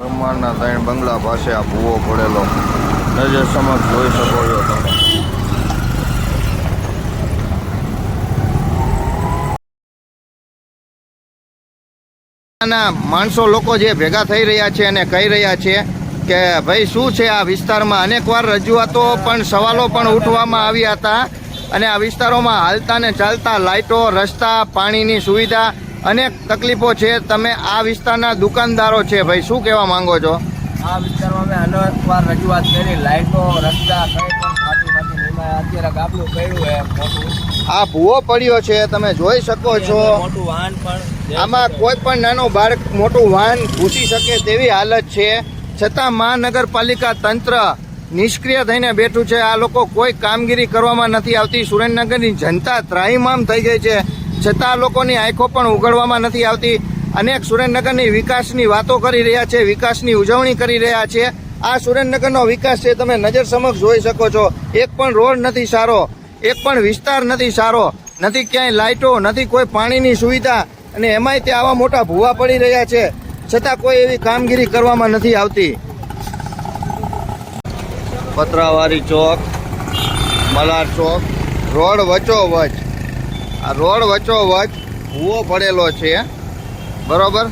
બ્રહ્માંડના ત્રણ બંગલા પાસે આ ભૂવો પડેલો. નજર સમક્ષ જોઈ શકો છો તમે. ના માણસો લોકો જે ભેગા થઈ રહ્યા છે અને કહી રહ્યા છે કે, ભાઈ, શું છે આ વિસ્તારમાં? અનેકવાર રજૂઆતો પણ, સવાલો પણ ઉઠવામાં આવ્યા હતા. અને આ વિસ્તારોમાં હાલતા ને ચાલતા લાઇટો રસ્તા, પાણીની સુવિધા અનેક તકલીફો છે. તમે આ વિસ્તારના દુકાનદારો છે ભાઈ શું કહેવા માંગો છો? આ વિસ્તારમાં મેં અનેકવાર રજૂઆત કરી લાઇટો રસ્તા કંઈ પણ ખાતું નથી એમાં અત્યારે ગાબડું કર્યું એ મોટું. આ ભૂવો પડ્યો છે તમે જોઈ શકો છો. મોટું વાહન પણ આમાં કોઈ પણ નાનો બાળક મોટું વાહન ઘૂસી શકે તેવી હાલત છે. છતાં મહાનગરપાલિકા તંત્ર નિષ્ક્રિય થઈને બેઠું છે. આ લોકો કોઈ કામગીરી કરવામાં નથી આવતી. સુરેન્દ્રનગરની જનતા ત્રાહીમામ થઈ ગઈ છે. છતાં લોકોની આંખો પણ ઉઘડવામાં નથી આવતી. અનેક સુરેન્દ્રનગરની વિકાસની વાતો કરી રહ્યા છે, વિકાસની ઉજવણી કરી રહ્યા છે. આ સુરેન્દ્રનગરનો વિકાસ છે, તમે નજર સમક્ષ જોઈ શકો છો. એક પણ રોડ નથી સારો, એક પણ વિસ્તાર નથી સારો. નથી ક્યાંય લાઇટો, નથી કોઈ પાણીની સુવિધા અને એમાંય તે આવા મોટા ભૂવા પડી રહ્યા છે. છતાં કોઈ એવી કામગીરી કરવામાં નથી આવતી. પતરાવારી ચોક, મલાર ચોક, રોડ વચ્ચોવચ. આ રોડ વચ્ચોવચ ભૂવો પડેલો છે. બરાબર?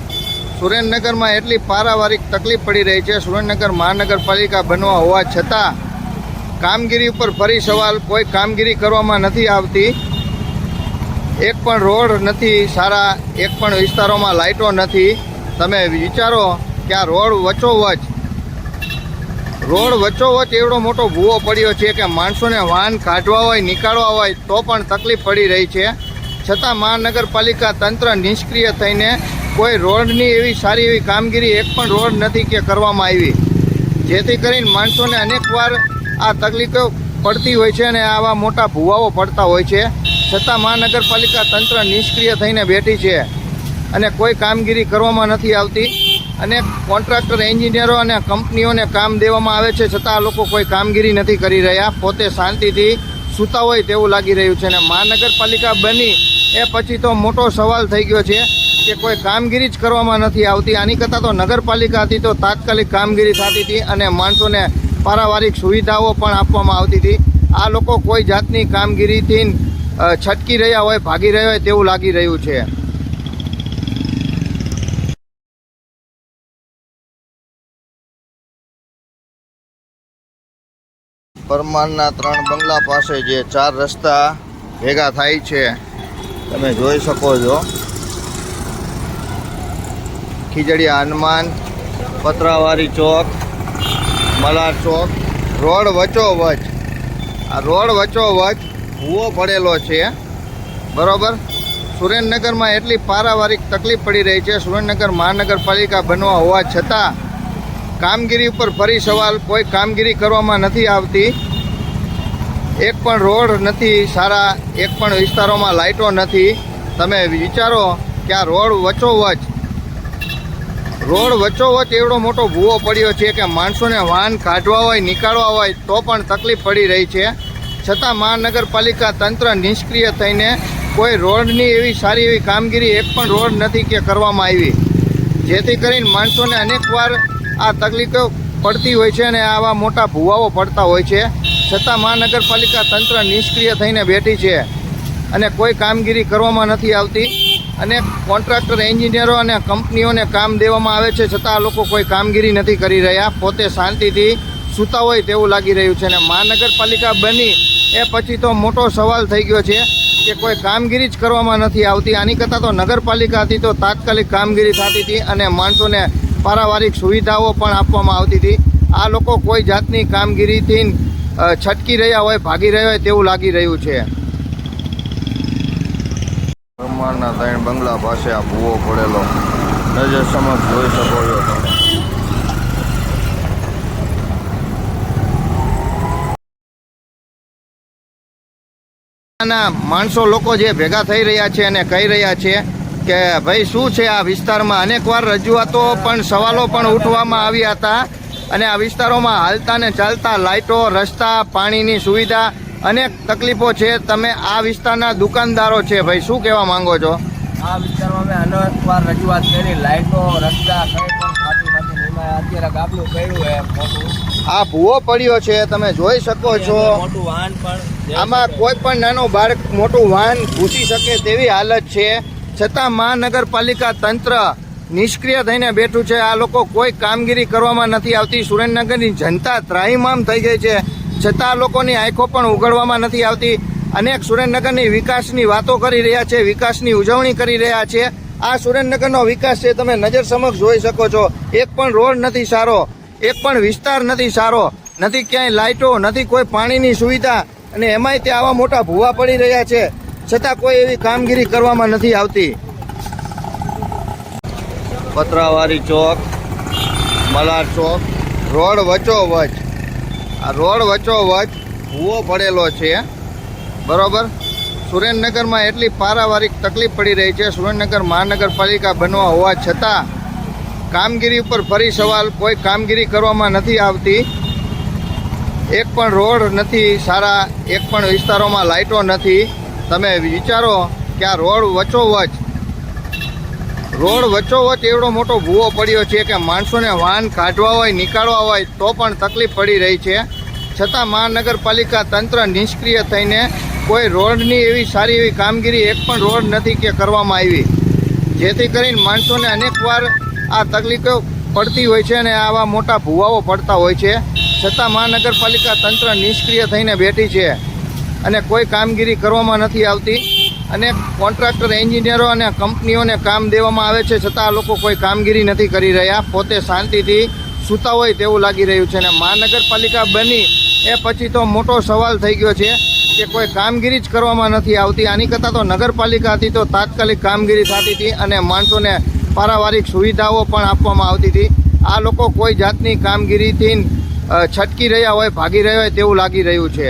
સુરેન્દ્રનગરમાં એટલી પારાવારિક તકલીફ પડી રહી છે. સુરેન્દ્રનગર મહાનગરપાલિકા બનવા હોવા છતાં કામગીરી ઉપર ફરી સવાલ, કોઈ કામગીરી કરવામાં નથી આવતી. એક પણ રોડ નથી સારા, એક પણ વિસ્તારોમાં લાઇટો નથી. તમે વિચારો કે આ રોડ વચ્ચોવચ રોડ વચ્ચોવચ એવડો મોટો ભૂવો પડ્યો છે કે માણસોને વાહન કાઢવા હોય, નીકાળવા હોય, તો પણ તકલીફ પડી રહી છે. છતાં મહાનગરપાલિકા તંત્ર નિષ્ક્રિય થઈને કોઈ રોડની એવી સારી એવી કામગીરી એક પણ રોડ નથી કે કરવામાં આવી. જેથી કરીને માણસોને અનેકવાર આ તકલીફો પડતી હોય છે અને આવા મોટા ભૂવાઓ પડતા હોય છે. છતાં મહાનગરપાલિકા તંત્ર નિષ્ક્રિય થઈને બેઠી છે અને કોઈ કામગીરી કરવામાં નથી આવતી. અને કોન્ટ્રાક્ટર, એન્જિનિયરો અને કંપનીઓને કામ દેવામાં આવે છે, છતાં લોકો કોઈ કામગીરી નથી કરી રહ્યા. પોતે શાંતિથી સૂતા હોય તેવું લાગી રહ્યું છે અને મહાનગરપાલિકા બની એ પછી તો મોટો સવાલ થઈ ગયો છે કે કોઈ કામગીરી જ કરવામાં નથી આવતી. આની કરતાં તો નગરપાલિકા હતી તો તાત્કાલિક કામગીરી થતી હતી અને માણસોને પારાવારિક સુવિધાઓ પણ આપવામાં આવતી હતી. આ લોકો કોઈ જાતની કામગીરીથી છટકી રહ્યા હોય, ભાગી રહ્યા હોય તેવું લાગી રહ્યું છે. પરમારના ત્રણ બંગલા પાસે જે ચાર રસ્તા ભેગા થાય છે, તમે જોઈ શકો છો. ખીજડીયા હનુમાન, પતરાવારી ચોક, મલાર ચોક, રોડ વચોવચ આ રોડ વચોવચ ભૂવો પડેલો છે, બરાબર? સુરેન્દ્રનગરમાં એટલી પારાવારિક તકલીફ પડી રહી છે, સુરેન્દ્રનગર મહાનગરપાલિકા બનવા હોવા છતાં કામગીરી ઉપર ફરી સવાલ કોઈ કામગીરી કરવામાં નથી આવતી. એક પણ રોડ નથી સારા, એક પણ વિસ્તારોમાં લાઇટો નથી. તમે વિચારો કે આ રોડ વચોવચ. રોડ વચોવચ એવડો મોટો ભૂવો પડ્યો છે કે માણસોને વાહન કાઢવા હોય, નીકાળવા હોય, તો પણ તકલીફ પડી રહી છે. છતાં મહાનગરપાલિકા તંત્ર નિષ્ક્રિય થઈને કોઈ રોડની એવી સારી એવી કામગીરી એક પણ રોડ નથી કે કરવામાં આવી. જેથી કરીને માણસોને અનેકવાર આ તકલીફો પડતી હોય છે અને આવા મોટા ભૂવાઓ પડતા હોય છે. છતાં મહાનગરપાલિકા તંત્ર નિષ્ક્રિય થઈને બેઠી છે અને કોઈ કામગીરી કરવામાં નથી આવતી. અને કોન્ટ્રાક્ટર, એન્જિનિયરો અને કંપનીઓને કામ દેવામાં આવે છે. છતાં આ લોકો કોઈ કામગીરી નથી કરી રહ્યા. પોતે શાંતિથી સૂતા હોય તેવું લાગી રહ્યું છે અને મહાનગરપાલિકા બની એ પછી તો મોટો સવાલ થઈ ગયો છે કે કોઈ કામગીરી જ કરવામાં નથી આવતી. આની કરતાં તો નગરપાલિકા હતી તો તાત્કાલિક કામગીરી થતી હતી અને માણસોને પારાવારિક સુવિધાઓ પણ આપવામાં આવતી હતી. આ લોકો કોઈ જાતની કામગીરીથી છટકી રહ્યા હોય ભાગી રહ્યા હોય તેવું લાગી રહ્યું છે. બ્રહ્માંડના ત્રણ બંગલા પાસે આ ભૂવો પડેલો. નજર સમક્ષ જોઈ શકો છો તમે. માણસો લોકો જે ભેગા થઈ રહ્યા છે અને કહી રહ્યા છે કે ભાઈ શું છે આ વિસ્તારમાં? અનેકવાર રજૂઆતો પણ સવાલો પણ ઉઠવામાં આવ્યા હતા. અને આ વિસ્તારોમાં હાલતા ને ચાલતા લાઇટો રસ્તા પાણીની સુવિધા અનેક તકલીફો છે. તમે આ વિસ્તારના દુકાનદારો છે ભાઈ શું કહેવા માંગો છો? આ વિસ્તારમાં મેં અનેકવાર રજૂઆત કરી. લાઇટો રસ્તા કંઈ પણ થતું નથી અત્યારે ગાબલું પડ્યું છે મોટું. આ ભૂવો પડ્યો છે તમે જોઈ શકો છો. વાહન આમાં કોઈ પણ નાનો બાળક મોટું વાહન ઘૂસી શકે તેવી હાલત છે. છતાં મહાનગરપાલિકા તંત્ર નિષ્ક્રિય થઈને બેઠું છે. આ લોકો કોઈ કામગીરી કરવામાં નથી આવતી. સુરેન્દ્રનગરની જનતા ત્રાહીમામ થઈ ગઈ છે. છતાં લોકોની આંખો પણ ઉઘડવામાં નથી આવતી. અનેક સુરેન્દ્રનગરની વિકાસની વાતો કરી રહ્યા છે, વિકાસની ઉજવણી કરી રહ્યા છે. આ સુરેન્દ્રનગરનો વિકાસ છે, તમે નજર સમક્ષ જોઈ શકો છો. એક પણ રોડ નથી સારો, એક પણ વિસ્તાર નથી સારો. નથી ક્યાંય લાઇટો નથી કોઈ પાણીની સુવિધા. અને એમાંય તે આવા મોટા ભૂવા પડી રહ્યા છે. છતાં કોઈ એવી કામગીરી કરવામાં નથી આવતી. પતરાવાળી ચોક, મલાર ચોક, રોડ વચોવચ વચ. આ રોડ વચોવચ વચ ભૂવો પડેલો છે. બરોબર? સુરેન્દ્રનગરમાં એટલી પારાવારિક તકલીફ પડી રહી છે. સુરેન્દ્રનગર મહાનગરપાલિકા બનવા હોવા છતાં કામગીરી ઉપર ફરી સવાલ, કોઈ કામગીરી કરવામાં નથી આવતી. એક પણ રોડ નથી, સારા એક પણ વિસ્તારોમાં લાઇટો નથી. તમે વિચારો કે આ રોડ વચોવચ રોડ વચોવચ એવડો મોટો ભૂવો પડ્યો છે કે માણસોને વાહન કાઢવા હોય, નીકાળવા હોય, તો પણ તકલીફ પડી રહી છે. છતાં મહાનગરપાલિકા તંત્ર નિષ્ક્રિય થઈને કોઈ રોડની એવી સારી એવી કામગીરી એક પણ રોડ નથી કે કરવામાં આવી. જેથી કરીને માણસોને અનેકવાર આ તકલીફો પડતી હોય છે અને આવા મોટા ભૂવાઓ પડતા હોય છે. છતાં મહાનગરપાલિકા તંત્ર નિષ્ક્રિય થઈને બેઠી છે. અને કોઈ કામગીરી કરવામાં નથી આવતી. અને કોન્ટ્રાક્ટર, એન્જિનિયરો અને કંપનીઓને કામ દેવામાં આવે છે, છતાં લોકો કોઈ કામગીરી નથી કરી રહ્યા. પોતે શાંતિથી સૂતા હોય તેવું લાગી રહ્યું છે. અને મહાનગરપાલિકા બની એ પછી તો મોટો સવાલ થઈ ગયો છે કે કોઈ કામગીરી જ કરવામાં નથી આવતી. આની કરતાં તો નગરપાલિકા હતી તો તાત્કાલિક કામગીરી થતી હતી અને માણસોને પારાવારિક સુવિધાઓ પણ આપવામાં આવતી હતી. આ લોકો કોઈ જાતની કામગીરીથી છટકી રહ્યા હોય, ભાગી રહ્યા હોય તેવું લાગી રહ્યું છે.